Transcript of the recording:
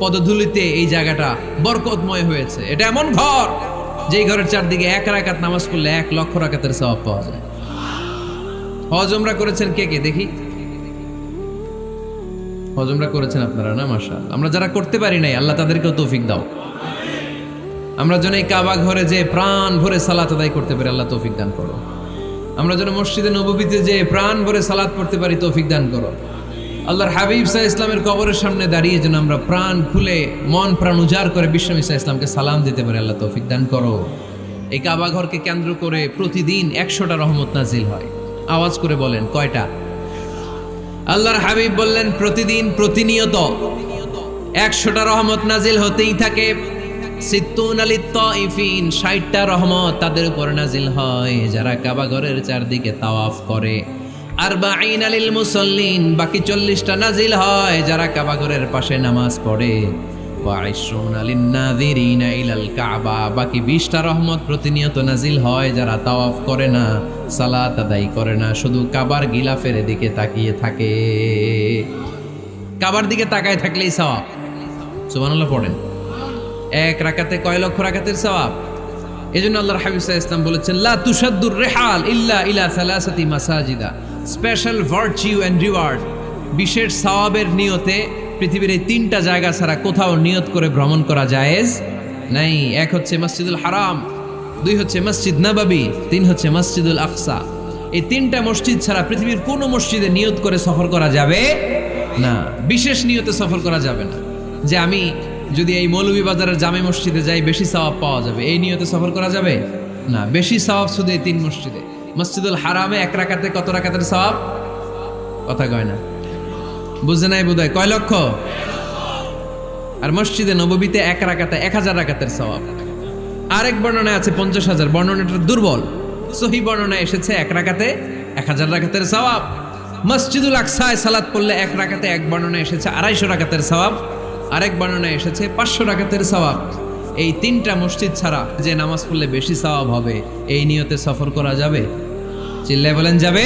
পদধূলিতে এই জায়গাটা বরকতময় হয়েছে। এটা এমন ঘর, যেই ঘরের চারদিকে এক রাকাত নামাজ পড়লে এক লক্ষ রাকাতের সওয়াব পাওয়া যায়। হজমরা করেছেন কে কে? দেখি। হজমরা করেছেন আপনারা না? মাশা আমরা যারা করতে পারি নাই, আল্লাহ তাদেরকেও তৌফিক দাও। আমরা যেন এই কাবা ঘরে যে প্রাণ ভরে সালাত আদায় করতে পারি, আল্লাহ তৌফিক দান করো। আমরা যেন মসজিদে নবীতে যে প্রাণ ভরে সালাত পড়তে পারি, তৌফিক দান করো। আল্লাহর হাবিব সাহা ইসলামের কবরের সামনে দাঁড়িয়ে যেন আমরা প্রাণ খুলে, মন প্রাণ উজাড় করে বিশ্বমি সাহা ইসলামকে সালাম দিতে পারি, আল্লাহ তৌফিক দান করো। এই কাবা ঘরকে কেন্দ্র করে প্রতিদিন একশোটা রহমত নাজিল হয়। আওয়াজ করে বলেন, কয়টা? আল্লাহর হাবিব বললেন, প্রতিদিন প্রতিনিয়ত একশোটা রহমত নাজিল হতেই থাকে। সিত্তুন ষাটটা রহমত তাদের উপর নাজিল হয়। যারা কাবা ঘরের চারদিকে তাওয়াফ করে আর বাইন আলিল মুসল্লিন বাকি চল্লিশটা নাজিল হয়, যারা কাবা ঘরের পাশে নামাজ পড়ে। বাকি বিশটা রহমত প্রতিনিয়ত নাজিল হয়, যারা তাওয়াফ করে না, সালাত আদায় করে না, শুধু কাবার গিলাফের দিকে তাকিয়ে থাকে। কাবার দিকে তাকায় থাকলেই সওয়াব। সুবহানাল্লাহ, পড়েন। এক রাকাতে কয় লক্ষ রাকাতের সওয়াব? এজন্য আল্লাহর হাবিব সাল্লাল্লাহু ইসলাম বলেছেন, লা তুশাদ্দুর রিহাল ইল্লা ইলা সালাসাতি মাসাজিদা। স্পেশাল ভার্চিউ অ্যান্ড রিওয়ার্ড, বিশেষ সওয়াবের নিয়তে পৃথিবীর এই তিনটা জায়গা ছাড়া কোথাও নিয়ত করে ভ্রমণ করা জায়েজ? নাই, এক হচ্ছে মসজিদুল হারাম, দুই হচ্ছে মসজিদ নাবাবি, তিন হচ্ছে মসজিদুল আকসা। এই তিনটা মসজিদ ছাড়া পৃথিবীর কোনো মসজিদে নিয়ত করে সফর করা যাবে না। বিশেষ নিয়তে সফর করা যাবে না। যে আমি যদি এই মৌলভীবাজারের জামে মসজিদে যাই, বেশি সওয়াব পাওয়া যাবে। এই নিয়তে সফর করা যাবে? না, বেশি সওয়াব শুধু এই তিন মসজিদে। মসজিদুল হারামে এক রাখাতে কত রাকাতের সওয়াব? কথা কয় না। বুঝে নাই বোধহয়? কয় লক্ষ? আর মসজিদে নববীতে এক রাখাতে এক হাজার রাকাতের সওয়াব। আরেক বর্ণনায় আছে পঞ্চাশ হাজার। বর্ণনাটা দুর্বল। সহি বর্ণনায় এসেছে এক রাখাতে এক হাজার রাকাতের সওয়াব। মসজিদুল আকসায় সালাত পড়লে এক রাখাতে এক বর্ণনা এসেছে আড়াইশো রাকাতের সওয়াব। আরেক বর্ণনায় এসেছে পাঁচশো রাকাতের সওয়াব। এই তিনটা মসজিদ ছাড়া যে নামাজ পড়লে বেশি সওয়াব হবে, এই নিয়তে সফর করা যাবে? চিল্লায় বলেন যাবে